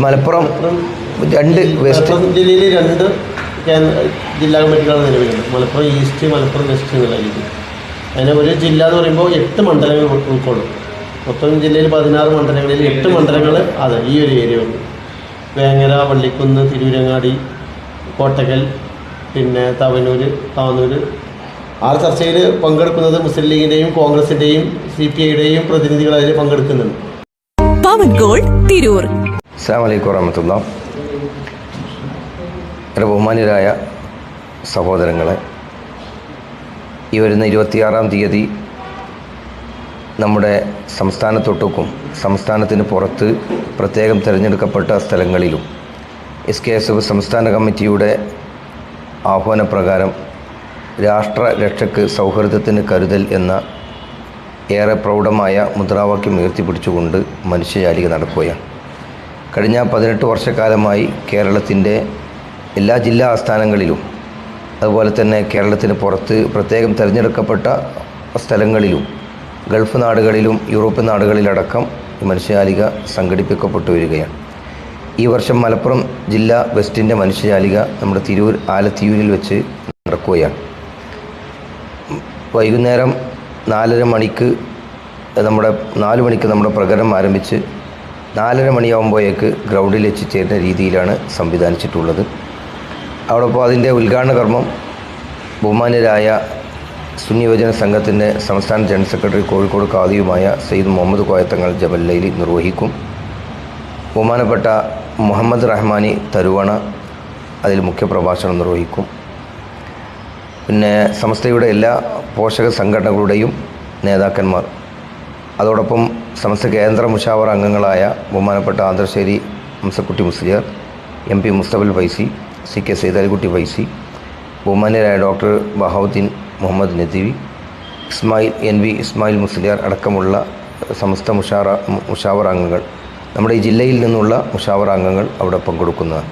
മലപ്പുറം രണ്ട് വെസ്റ്റ്. ജില്ലയിൽ രണ്ട് ജില്ലാ കമ്മിറ്റികളാണ് നിലവിലുണ്ട് മലപ്പുറം ഈസ്റ്റ് മലപ്പുറം വെസ്റ്റ് എന്നുള്ള അതിനെ അതിന് ഒരു ജില്ല എന്ന് പറയുമ്പോൾ എട്ട് മണ്ഡലങ്ങൾ ഉൾക്കൊള്ളും. മൊത്തം ജില്ലയിൽ പതിനാറ് മണ്ഡലങ്ങളിൽ എട്ട് മണ്ഡലങ്ങൾ അതെ ഈ ഒരു ഏരിയ ഉണ്ട് വേങ്ങര വള്ളിക്കുന്ന് തിരൂരങ്ങാടി കോട്ടക്കൽ പിന്നെ തവനൂർ താന്നൂർ ആ ചർച്ചയിൽ പങ്കെടുക്കുന്നത് മുസ്ലിം ലീഗിന്റെയും കോൺഗ്രസിന്റെയും സി പി ഐയുടെയും പ്രതിനിധികൾ അതിൽ പങ്കെടുക്കുന്നുണ്ട്. പവൻ ഗോൾഡ് തിരൂർ. അസ്സാം വലൈക്കും വറഹമത്തുള്ള. എന്റെ ബഹുമാന്യരായ സഹോദരങ്ങളെ ഈ വരുന്ന ഇരുപത്തിയാറാം തീയതി നമ്മുടെ സംസ്ഥാനത്തൊട്ടുക്കും സംസ്ഥാനത്തിന് പുറത്ത് പ്രത്യേകം തിരഞ്ഞെടുക്കപ്പെട്ട സ്ഥലങ്ങളിലും എസ് കെ എസ് എഫ് സംസ്ഥാന കമ്മിറ്റിയുടെ ആഹ്വാനപ്രകാരം രാഷ്ട്ര രക്ഷയ്ക്ക് സൗഹൃദത്തിന് കരുതൽ എന്ന ഏറെ പ്രൗഢമായ മുദ്രാവാക്യം ഉയർത്തിപ്പിടിച്ചുകൊണ്ട് മനുഷ്യജാലിക നടക്കുകയാണ്. കഴിഞ്ഞ പതിനെട്ട് വർഷക്കാലമായി കേരളത്തിന്റെ എല്ലാ ജില്ലാ ആസ്ഥാനങ്ങളിലും അതുപോലെ തന്നെ കേരളത്തിന് പുറത്ത് പ്രത്യേകം തിരഞ്ഞെടുക്കപ്പെട്ട സ്ഥലങ്ങളിലും ഗൾഫ് നാടുകളിലും യൂറോപ്യൻ നാടുകളിലടക്കം മനുഷ്യജാലിക സംഘടിപ്പിക്കപ്പെട്ടു വരികയാണ്. ഈ വർഷം മലപ്പുറം ജില്ല വെസ്റ്റിന്റെ മനുഷ്യജാലിക നമ്മുടെ തിരൂർ ആലത്തിയൂരിൽ വെച്ച് നടക്കുകയാണ്. വൈകുന്നേരം നാലര മണിക്ക് നമ്മുടെ നാല് മണിക്ക് നമ്മുടെ പ്രകടനം ആരംഭിച്ച് നാലര മണിയാകുമ്പോഴേക്ക് ഗ്രൗണ്ടിൽ എത്തിച്ചേരുന്ന രീതിയിലാണ് സംവിധാനിച്ചിട്ടുള്ളത്. അവിടെ ഇപ്പോൾ അതിന്റെ ഉദ്ഘാടന കർമ്മം ബഹുമാന്യരായ സുന്നിയോജന സംഘത്തിന്റെ സംസ്ഥാന ജനറൽ സെക്രട്ടറി കോഴിക്കോട് കാദിയുമായ സയ്യിദ് മുഹമ്മദ് കോയത്തങ്ങൾ ജബല്ലയിൽ നിർവഹിക്കും. ബഹുമാനപ്പെട്ട മുഹമ്മദ് റഹ്മാനി തരുവണ അതിൽ മുഖ്യ പ്രഭാഷണം നിർവഹിക്കും. പിന്നെ സംസ്ഥയുടെ എല്ലാ പോഷക സംഘടനകളുടെയും നേതാക്കന്മാർ. അതോടൊപ്പം സമസ്ത കേന്ദ്ര മുഷാവർ അംഗങ്ങളായ ബഹുമാനപ്പെട്ട ആന്തർശ്ശേരി ഹംസക്കുട്ടി മുസ്ലിയർ എം പി മുസ്തഫൽ വൈസി സി കെ സൈതാലിക്കുട്ടി വൈസി ബഹുമാന്യരായ doctor Bahauddeen Muhammad Nadvi Ismail N V Ismail Musliyar അടക്കമുള്ള സമസ്ത മുഷാറ മുഷാവർ അംഗങ്ങൾ നമ്മുടെ ഈ ജില്ലയിൽ നിന്നുള്ള മുഷാവർ അംഗങ്ങൾ അവിടെ പങ്കെടുക്കുന്നതാണ്.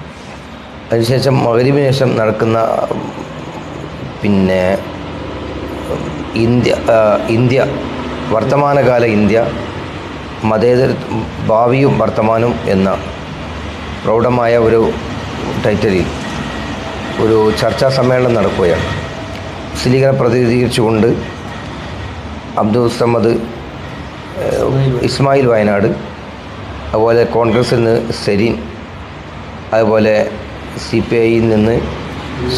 അതിനുശേഷം മകരിവിന് ശേഷം നടക്കുന്ന പിന്നെ ഇന്ത്യ ഇന്ത്യ വർത്തമാനകാല ഇന്ത്യ മതേതര ഭാവിയും വർത്തമാനവും എന്ന പ്രൗഢമായ ഒരു ടൈറ്റലിൽ ഒരു ചർച്ചാ സമ്മേളനം നടക്കുകയാണ്. മുസ്ലിങ്ങളെ പ്രതിനിധീകരിച്ചുകൊണ്ട് അബ്ദുൾ സമദ് ഇസ്മായിൽ വയനാട് അതുപോലെ കോൺഗ്രസിൽ നിന്ന് സെരീൻ അതുപോലെ സി പി ഐയിൽ നിന്ന്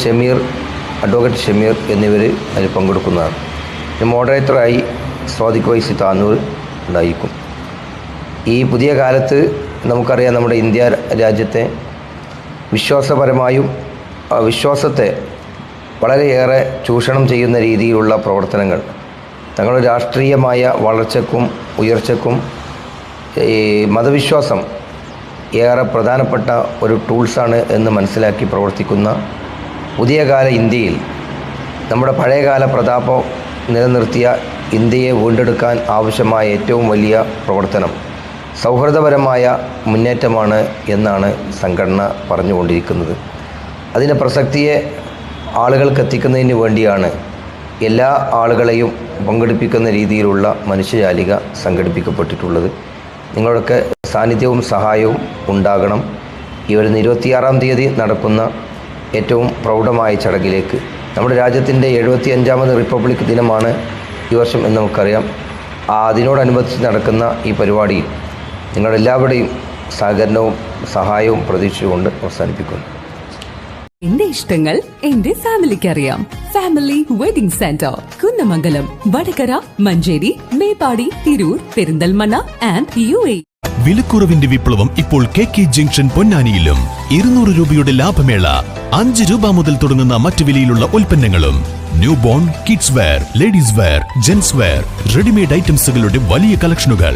ഷമീർ അഡ്വക്കേറ്റ് ഷമീർ എന്നിവർ അതിൽ പങ്കെടുക്കുന്നതാണ്. മോഡറേറ്ററായി സ്വാദിഖ് വൈസി താനൂർ ഉണ്ടായിരിക്കും. ഈ പുതിയ കാലത്ത് നമുക്കറിയാം നമ്മുടെ ഇന്ത്യ രാജ്യത്തെ വിശ്വാസപരമായും വിശ്വാസത്തെ വളരെയേറെ ചൂഷണം ചെയ്യുന്ന രീതിയിലുള്ള പ്രവർത്തനങ്ങൾ. തങ്ങളുടെ രാഷ്ട്രീയമായ വളർച്ചക്കും ഉയർച്ചക്കും ഈ മതവിശ്വാസം ഏറെ പ്രധാനപ്പെട്ട ഒരു ടൂൾസാണ് എന്ന് മനസ്സിലാക്കി പ്രവർത്തിക്കുന്ന പുതിയ കാല ഇന്ത്യയിൽ നമ്മുടെ പഴയകാല പ്രതാപം നിലനിർത്തിയ ഇന്ത്യയെ വീണ്ടെടുക്കാൻ ആവശ്യമായ ഏറ്റവും വലിയ പ്രവർത്തനം സൗഹൃദപരമായ മുന്നേറ്റമാണ് എന്നാണ് സംഘടന പറഞ്ഞുകൊണ്ടിരിക്കുന്നത്. അതിന്റെ പ്രസക്തിയെ ആളുകൾക്ക് എത്തിക്കുന്നതിന് വേണ്ടിയാണ് എല്ലാ ആളുകളെയും പങ്കെടുപ്പിക്കുന്ന രീതിയിലുള്ള മനുഷ്യജാലിക സംഘടിപ്പിക്കപ്പെട്ടിട്ടുള്ളത്. നിങ്ങളൊക്കെ സാന്നിധ്യവും സഹായവും ഉണ്ടാകണം. ഈ വരുന്ന ഇരുപത്തിയാറാം തീയതി നടക്കുന്ന ഏറ്റവും പ്രൗഢമായ ചടങ്ങിലേക്ക് നമ്മുടെ രാജ്യത്തിന്റെ എഴുപത്തി അഞ്ചാമത് റിപ്പബ്ലിക് ദിനമാണ് ഈ വർഷം എന്ന് നമുക്കറിയാം. അതിനോടനുബന്ധിച്ച് നടക്കുന്ന ഈ പരിപാടിയിൽ നിങ്ങളെല്ലാവരുടെയും സഹകരണവും സഹായവും പ്രതീക്ഷിച്ചുകൊണ്ട് അവസാനിപ്പിക്കുന്നു. എന്റെ ഇഷ്ടങ്ങൾ എന്റെ ഫാമിലിക്ക് അറിയാം family wedding centre Kunnamangalam Vadakara Manjeri Meppadi Tirur Perinthalmanna and U A. വിലക്കുറവിന്റെ വിപ്ലവം ഇപ്പോൾ കെ കെ ജംഗ്ഷൻ പൊന്നാനിയിലും. ഇരുന്നൂറ് രൂപയുടെ ലാഭമേള അഞ്ച് രൂപ മുതൽ തുടങ്ങുന്ന മറ്റു വിലയിലുള്ള ഉൽപ്പന്നങ്ങളും. New born kids wear ladies wear gents wear readymade ഐറ്റംസുകളുടെ വലിയ കളക്ഷനുകൾ